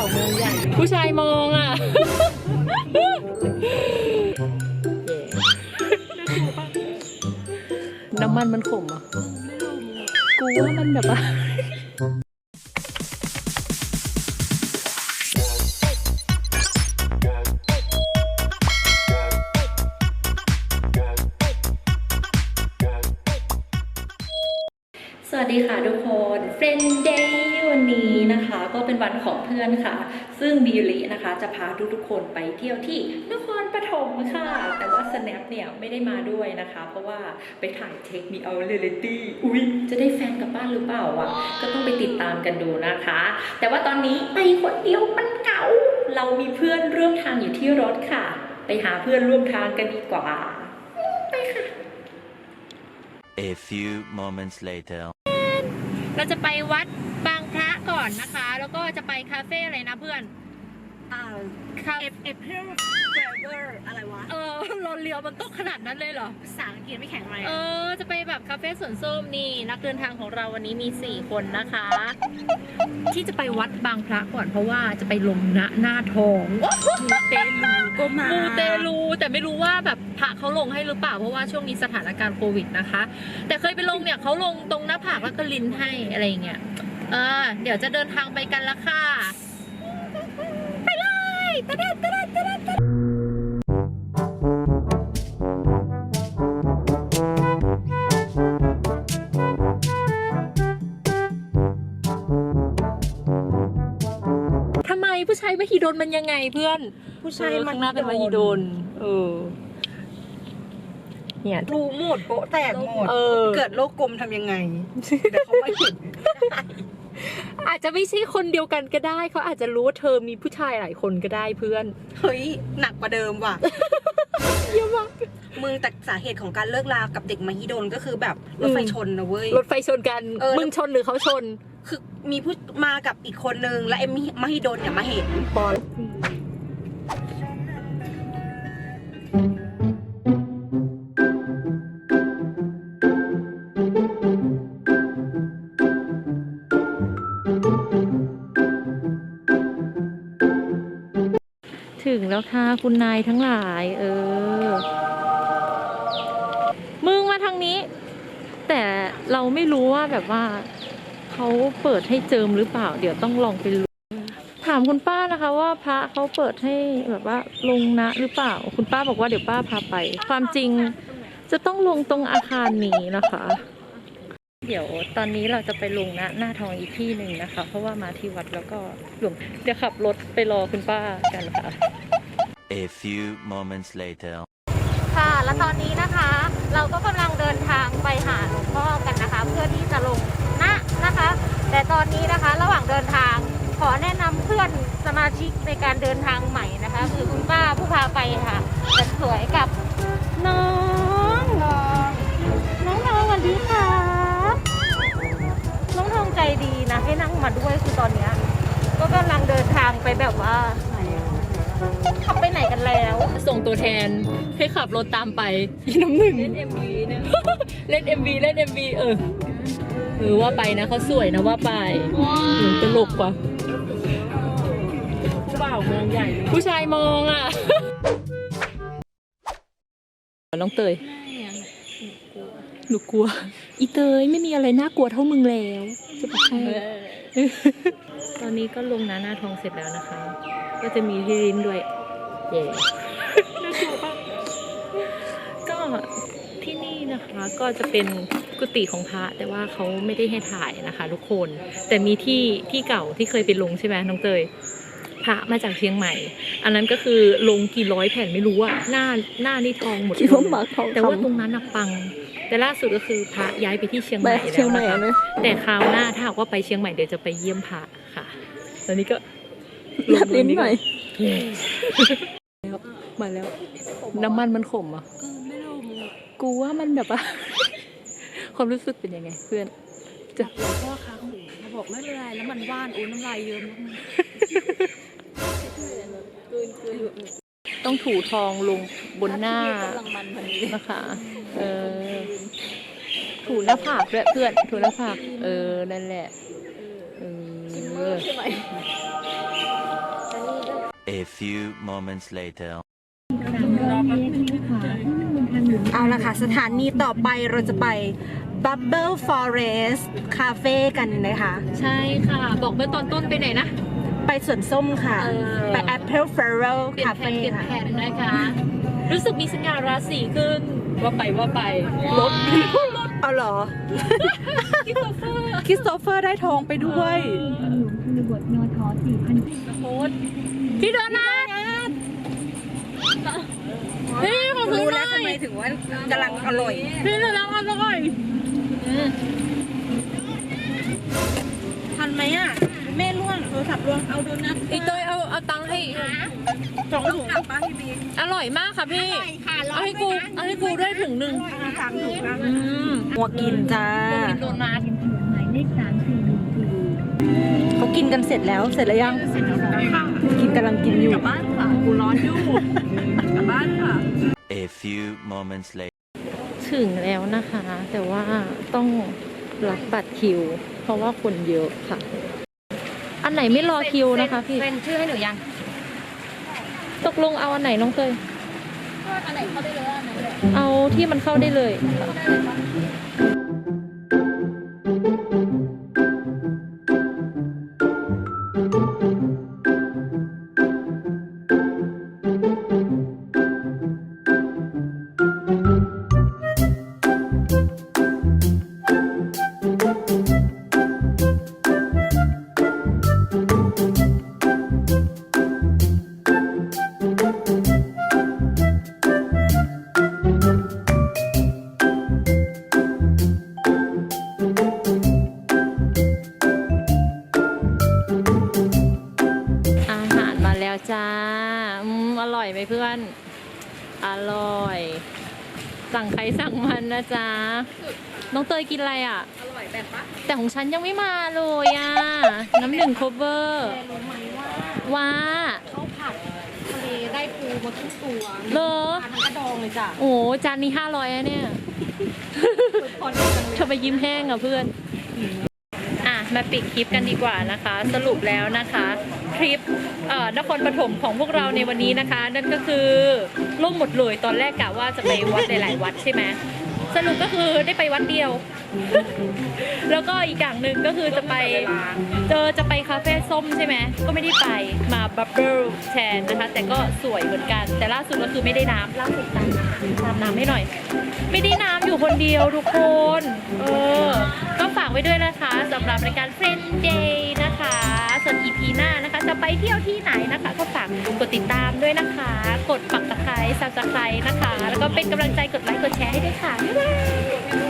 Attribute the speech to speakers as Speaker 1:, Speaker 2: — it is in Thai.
Speaker 1: าวเมืองใหญ่
Speaker 2: ผู้ชายมองอะ น้ำมันมันขมอะ กูว่ามันแบบว่าสวัสดีค่ะทุกคน Friend Day วันนี้นะคะ ก็เป็นวันของเพื่อนค่ะ ซึ่งบิวลินะคะจะพาทุกๆคนไปเที่ยวที่นครปฐมค่ะ แต่ว่า Snap เนี่ยไม่ได้มาด้วยนะคะ เพราะว่าไปถ่าย Take Me Out Reality อุ๊ยจะได้แฟนกลับบ้านหรือเปล่าอะ ก็ต้องไปติดตามกันดูนะคะ แต่ว่าตอนนี้ไปคนเดียวมันเหงาเรามีเพื่อนร่วมทางอยู่ที่รถค่ะ ไปหาเพื่อนร่วมทางกันดีกว่า
Speaker 3: A few moments later.
Speaker 2: เราจะไปวัดบางพระ ก่อนนะคะ แล้วก็จะไปคาเฟ่อะไรนะเพื่อน
Speaker 1: อ่า
Speaker 2: คา
Speaker 1: เอฟเอฟเพิลเฟเวอร์อะไรวะ
Speaker 2: เออรถเลี้ยวมันต้องขนาดนั้นเลยเหรอ
Speaker 1: ภาษาอังกฤษไม่แข็งแรง
Speaker 2: เออ จะไปแบบคาเฟ่สวนส้มนี่นักเดินทางของเราวันนี้มี 4 คนนะคะ ที่จะไปวัดบางพระก่อนเพราะว่าจะไปลงณหน้าทอง
Speaker 1: มูเตลูก็มา
Speaker 2: มูเตลูแต่ไม่รู้ว่าแบบพระเขาลงให้หรือเปล่าเพราะว่าช่วงนี้สถานการณ์โควิดนะคะ แต่เคยไปลงเนี่ยเขาลงตรงหน้าผากแล้วก็ลิ้นให้อะไรอย่างเงี้ยเออเดี๋ยวจะเดินทางไปกันละค่ะ ไปเลยตะเด็ดตะเด็ดตะเด็ดตะเด็ดทำไมผู้ชายมหิดลมันยังไงเพื่อน
Speaker 1: ผู้ชาย
Speaker 2: เออ
Speaker 1: มั
Speaker 2: ข้านงหน้าเป็นมหิดลเออ เนี่ย
Speaker 1: รูหมดโปะแตกหมด
Speaker 2: เออ
Speaker 1: เกิดโลกกลมทำยังไงเดี๋ยวเขาไม่เห็น
Speaker 2: อาจจะไม่ใช่คนเดียวกันก็ได้เขาอาจจะรู้ว่าเธอมีผู้ชายหลายคนก็ได้เพื่อน
Speaker 1: เฮ้ย หนักกว่าเดิมว่ะ
Speaker 2: เยอะมาก
Speaker 1: มึงแต่สาเหตุของการเลิกลากับเด็กมหิดลก็คือแบบรถไฟชนนะเว้ย
Speaker 2: รถไฟชนกัน
Speaker 1: เออ
Speaker 2: มึงชนหรือเขาชน
Speaker 1: คือมีผู้มากับอีกคนนึงและไอ้มหิดลเนี่ยมาเห็น
Speaker 2: ปอน แล้วค่ะ คุณนายทั้งหลาย เออ มึงมาทางนี้ แต่เราไม่รู้ว่าแบบว่าเขาเปิดให้เจิมหรือเปล่า เดี๋ยวต้องลองไปรู้ถามคุณป้านะคะว่าพระเขาเปิดให้แบบว่าลงนะหรือเปล่า คุณป้าบอกว่าเดี๋ยวป้าพาไป ความจริงจะต้องลงตรงอาคารนี้นะคะ เดี๋ยวตอนนี้เราจะไปลงนะหน้าทองอีกที่หนึ่งนะคะ เพราะว่ามาที่วัดแล้วก็หลวงเดี๋ยวขับรถไปรอคุณป้ากันค่ะ
Speaker 3: A few moments later.
Speaker 2: ค่ะ และตอนนี้นะคะ เราก็กำลังเดินทางไปหาหลวงพ่อกันนะคะ เพื่อที่จะลงณนะคะ แต่ตอนนี้นะคะ ระหว่างเดินทางขอแนะนำเพื่อนสมาชิกในการเดินทางใหม่นะคะ คือคุณป้าผู้พาไปค่ะแต่สวยกับน้องน้องน้องทองสวัสดีค่ะน้องทองใจดีนะให้นั่งมาด้วยคือตอนเนี้ยก็กำลังเดินทางไปแบบว่า ขับไปไหนกันแล้ว ส่งตัวแทนให้ขับรถตามไปพี่น้ำหนึ่งเล่น MV นะ เล่น MV เล่น MV เออเออว่าไปนะเขาสวยนะว่าไปหนูตลกว่ะ
Speaker 1: ผู้บ่าวเมืองใหญ่
Speaker 2: ผู้ชายมองอะ น้องเตยหนูกลัว อีเตยไม่มีอะไรน่ากลัวเท่ามึงแล้วจะบอกให้ตอนนี้ก็ลงนาหน้าทองเสร็จแล้วนะคะ ก็จะมีที่ริ้นด้วย เย่ก็ที่นี่นะคะก็จะเป็นกุฏิของพระแต่ว่าเขาไม่ได้ให้ถ่ายนะคะ ทุกคน แต่มีที่ที่เก่าที่เคยไปลงใช่ไหมน้องเตยพระมาจากเชียงใหม่ อันนั้นก็คือลงกี่ร้อยแผ่นไม่รู้อะหน้าหน้านี่ทองหมด
Speaker 4: คิดว่าหมาทอง
Speaker 2: แต่ว่า
Speaker 4: คำ
Speaker 2: ตรงนั้นน่ะปัง แต่ล่าสุดก็คือพระย้ายไปที่เชียงให
Speaker 4: ไป
Speaker 2: ม่
Speaker 4: เชียง
Speaker 2: แล้ว
Speaker 4: ใหม่
Speaker 2: นะคะ
Speaker 4: ไหม
Speaker 2: แต่คราวหน้าถ้าหากว่าไปเชียงใหม่เดี๋ยวจะไปเยี่ยมพระค่ะตอนนี้ก็
Speaker 4: แลบลิ้นหน่อย
Speaker 2: มาแล้ว น้ำมันมันขมอะ
Speaker 1: ไม่รู้มึง
Speaker 2: กูว่ามันแบบว่าความรู้สึกเป็นยังไง เพื่อนจะ
Speaker 1: หลวงพ่อคะขู่มาบอกไม่เป็นไรแล้วมันว่านโอ้น้ำลายเยิ้มแล้วมึง
Speaker 2: ต้องถูทองลงบนหน้า
Speaker 4: กำลังมันพอดี
Speaker 2: นะคะ เออ ถูหน้าผากด้วยเพื่อน ถูหน้าผาก เออ นั่นแหละ เออ
Speaker 4: ใช่ไหม
Speaker 3: A few moments later.
Speaker 1: เอาละค่ะ สถานีต่อไปเราจะไป Bubble Forest Cafe กันนะคะ
Speaker 2: ใช่ค่ะ บอกเมื่อตอนต้นไปไหนนะ
Speaker 1: ไปสวนส้มค่ะ
Speaker 2: เออ
Speaker 1: ไป Apple Farrell
Speaker 2: เปลี่ยนแผน
Speaker 1: Cafe
Speaker 2: เปลี่ยน
Speaker 1: ค่ะ
Speaker 2: แผนนะคะ รู้สึกมีสัญญาราศีขึ้น ว่าไปว่าไปรถ
Speaker 1: เอาเหรอ
Speaker 2: คิดโซเฟอร์
Speaker 1: คริสโตเฟอร์ได้ทองไปด้วย
Speaker 2: โคตรพี่โดนัทพี่ขอซื้อ
Speaker 1: รู้
Speaker 2: ห
Speaker 1: แล้
Speaker 2: น่
Speaker 1: ว
Speaker 2: อ
Speaker 1: ทำไม
Speaker 2: ย
Speaker 1: ถึงว่ากำลังอร่อย
Speaker 2: พี่โดนัทอร่อยอืม
Speaker 1: ทันไหมอะ เอาโดนัท
Speaker 2: อีเตยเอาเอาตังค์ให้
Speaker 1: สองถุงกลับบ้านพี่บี
Speaker 2: อร่อยมากค่ะพี่ เอาให้กู เอาให้กูด้วยถึงหนึ่ง
Speaker 1: สามถุงนะ
Speaker 2: อืม
Speaker 1: หัวกินจ้า
Speaker 2: กินโดนัท
Speaker 1: เขากินกันเสร็จแล้ว เสร็จแล้วยังกินกำลังกินอยู่
Speaker 4: บ้านค่ะ กูร้อนอยู่ กลับบ้านค่ะ
Speaker 3: A few moments later.
Speaker 2: ถึงแล้วนะคะ แต่ว่าต้องรับบัตรคิว เพราะว่าคนเยอะค่ะอั นไหนไม่รอคิวนะคะ พี่
Speaker 1: เป็นชื่อให้หนูยัง
Speaker 2: ตกลงเอาอันไหนน้องเตยเอาที่มันเข้าได้เลยอาหารมา แล้วจ้า อืม อร่อยไหมเพื่อน อร่อย สั่งใครสั่งมันนะจ๊ะ น้องเตยกินอะไรอะ
Speaker 1: อร่อยแบบปะ
Speaker 2: แต่ของฉันยังไม่มาเลยอะ น้ำหนึ่งโคเวอร์
Speaker 1: แกรู้ไหมว่า
Speaker 2: ว่า
Speaker 1: ข้าวผัดทะเลได้ปูมาครึ่งตัว
Speaker 2: เหรอ
Speaker 1: ทานทั้งกระดองเลยจ้ะ
Speaker 2: โอ้จานนี้ห้าร้อยอะเนี่ย
Speaker 1: พอดีจังเลย
Speaker 2: เธอไปยิ้มแห้งอะเพื่อนอะ มาปิดคลิปกันดีกว่านะคะ สรุปแล้วนะคะคลิปนครปฐมของพวกเราในวันนี้นะคะ นั่นก็คือล่มหมดเลยตอนแรกกะว่าจะไปวัดหลายๆวัดใช่ไหม สรุปก็คือได้ไปวัดเดียว แล้วก็อีกอย่างหนึ่งก็คือจะไปเจอจะไปคาเฟ่ส้มใช่ไหมก็ไม่ได้ไปมาบับเบิลแทนนะคะ แต่ก็สวยเหมือนกัน แต่ล่าสุดก็คือไม่ได้น้ำล่าสุดตามตามน้ำให้หน่อย ไม่ได้น้ำอยู่คนเดียวทุกคน เออ ก็ฝากไว้ด้วยนะคะสำหรับรายการ Friend Day นะคะ ส่วน EP หน้านะคะ จะไปเที่ยวที่ไหนนะคะ ก็ฝากกดติดตามด้วยนะคะ กดปักตะไคร้ซับสไครนะคะ แล้วก็เป็นกำลังใจกดไลค์กดแชร์ให้ด้วยค่ะบ๊ายบาย